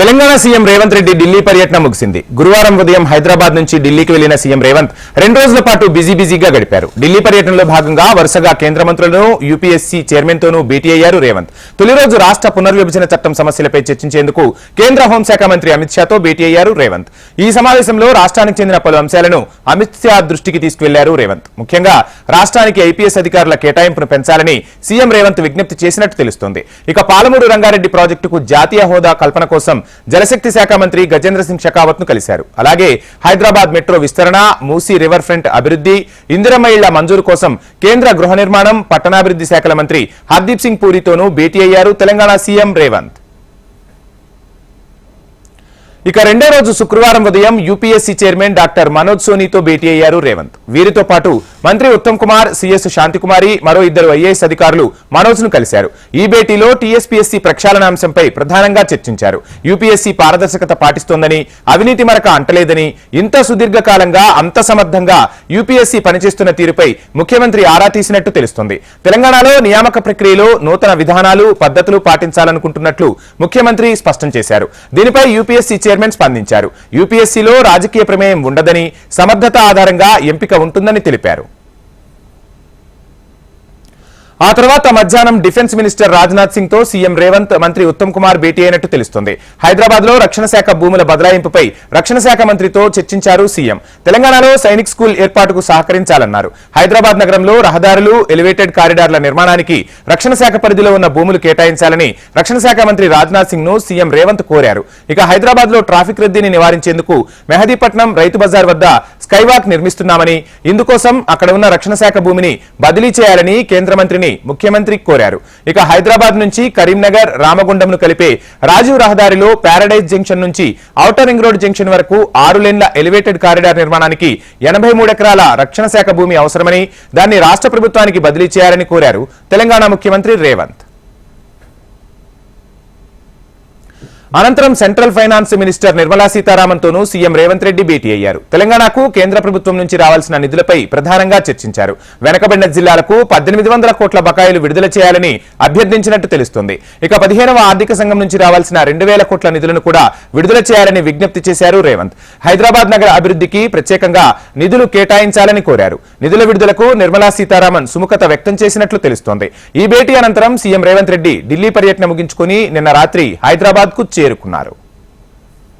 Telangana CM Revanth Reddy Delhi పర్యటన ముగిసింది. గురువారం ఉదయం హైదరాబాద్ నుంచి ఢిల్లీకి వెళ్ళిన సీఎం రేవంత్ రెండు రోజుల పాటు బిజీ బిజీగా గడిపారు. ఢిల్లీ పర్యటనలో భాగంగా వరుసగా కేంద్ర మంత్రులను యూపీఎస్సీ చైర్మన్తోనూ భేటీ అయ్యారు రేవంత్. తొలి రోజు రాష్ట్ర పునర్విభజన చట్టం సమస్యలపై చర్చించేందుకు కేంద్ర హోంశాఖ మంత్రి అమిత్ షాతో భేటీ అయ్యారు రేవంత్. ఈ సమావేశంలో రాష్ట్రానికి చెందిన పలు అంశాలను అమిత్ షా దృష్టికి తీసుకువెళ్ళారు రేవంత్. ముఖ్యంగా రాష్ట్రానికి ఐపీఎస్ అధికారుల కేటాయింపును పెంచాలని సీఎం రేవంత్ విజ్ఞప్తి చేసినట్టు తెలుస్తోంది. ఇక పాలమూరు రంగారెడ్డి ప్రాజెక్టుకు జాతీయ హోదా కల్పన కోసం జలశక్తి శాఖ మంత్రి గజేంద్ర సింగ్ షెకావత్ను కలిశారు. అలాగే హైదరాబాద్ మెట్రో విస్తరణ మూసీ రివర్ ఫ్రంట్ అభివృద్ధి ఇందిరమ్మ ఇళ్ళ మంజూరు కోసం కేంద్ర గృహ నిర్మాణం పట్టణాభివృద్ధి శాఖల మంత్రి హర్దీప్ సింగ్ పూరితోనూ భేటీ అయ్యారు తెలంగాణ సీఎం రేవంత్. ఇక రెండో రోజు శుక్రవారం ఉదయం యూపీఎస్సీ చైర్మన్ డాక్టర్ మనోజ్ సోనీతో భేటీ అయ్యారు రేవంత్. వీరితో పాటు మంత్రి ఉత్తమ్ కుమార్ సిఎస్ శాంతికుమారి మరో ఇద్దరు ఐఏఎస్ అధికారులు మనోజ్ను కలిశారు. ఈ భేటీలో టీఎస్పీఎస్సీ ప్రక్షాళన అంశంపై ప్రధానంగా చర్చించారు. యూపీఎస్సీ పారదర్శకత పాటిస్తోందని అవినీతి మరక అంటలేదని ఇంత సుదీర్ఘకాలంగా అంత సమర్థంగా యూపీఎస్సీ పనిచేస్తున్న తీరుపై ముఖ్యమంత్రి ఆరా తీసినట్టు తెలుస్తోంది. తెలంగాణలో నియామక ప్రక్రియలో నూతన విధానాలు పద్ధతులు పాటించాలనుకుంటున్నట్లు ముఖ్యమంత్రి స్పష్టం చేశారు. దీనిపై యూపీఎస్సీ చైర్మన్ స్పందించారు. యూపీఎస్సీలో రాజకీయ ప్రమేయం ఉండదని సమర్థత ఆధారంగా ఎంపిక ఉంటుందని తెలిపారు. ఆ తర్వాత మధ్యాహ్నం డిఫెన్స్ మినిస్టర్ రాజ్నాథ్ సింగ్తో సీఎం రేవంత్ మంత్రి ఉత్తమ్ కుమార్ భేటీ అయినట్టు తెలుస్తుంది. హైదరాబాద్లో రక్షణ శాఖ భూముల బదలాయింపుపై రక్షణ శాఖ మంత్రితో చర్చించారు సీఎం. తెలంగాణలో సైనిక్ స్కూల్ ఏర్పాటుకు సహకరించాలన్నారు. హైదరాబాద్ నగరంలో రహదారులు ఎలివేటెడ్ కారిడార్ల నిర్మాణానికి రక్షణ శాఖ పరిధిలో ఉన్న భూములు కేటాయించాలని రక్షణ శాఖ మంత్రి రాజ్నాథ్ సింగ్ను సీఎం రేవంత్ కోరారు. ఇక హైదరాబాద్లో ట్రాఫిక్ రద్దీని నివారించేందుకు మెహదీపట్నం రైతు బజార్ వద్ద స్కైవాక్ నిర్మిస్తున్నామని ఇందుకోసం అక్కడ ఉన్న రక్షణ శాఖ భూమిని బదిలీ చేయాలని కేంద్ర మంత్రిని ముఖ్యమంత్రి కోరారు. ఇక హైదరాబాద్ నుంచి కరీంనగర్ రామగుండంను కలిపే రాజీవ్ రహదారిలో పారడైజ్ జంక్షన్ నుంచి ఔటర్ రింగ్ రోడ్ జంక్షన్ వరకు ఆరు లేన్ల ఎలివేటెడ్ కారిడార్ నిర్మాణానికి ఎనభై ఎకరాల రక్షణ శాఖ భూమి అవసరమని దాన్ని రాష్ట్ర ప్రభుత్వానికి బదిలీ చేయాలని కోరారు తెలంగాణ ముఖ్యమంత్రి రేవంత్. అనంతరం సెంట్రల్ ఫైనాన్స్ మినిస్టర్ నిర్మలా సీతారామన్తోనూ సీఎం రేవంత్ రెడ్డి భేటీ అయ్యారు. తెలంగాణకు కేంద్ర ప్రభుత్వం నుంచి రావాల్సిన నిధులపై ప్రధానంగా చర్చించారు. వెనకబడిన జిల్లాలకు పద్దెనిమిది వందల కోట్ల బకాయిలు విడుదల చేయాలని అభ్యర్థించినట్టు తెలుస్తోంది. ఇక పదిహేనవ ఆర్థిక సంఘం నుంచి రావాల్సిన రెండు వేల కోట్ల నిధులను కూడా విడుదల చేయాలని విజ్ఞప్తి చేశారు రేవంత్. హైదరాబాద్ నగర అభివృద్ధికి ప్రత్యేకంగా నిధులు కేటాయించాలని కోరారు. నిధుల విడుదలకు నిర్మలా సీతారామన్ సుముఖత వ్యక్తం చేసినట్లు తెలుస్తోంది. ఈ భేటీ అనంతరం సీఎం రేవంత్ రెడ్డి ఢిల్లీ పర్యటన ముగించుకుని నిన్న రాత్రి హైదరాబాద్కు చేరుకున్నారు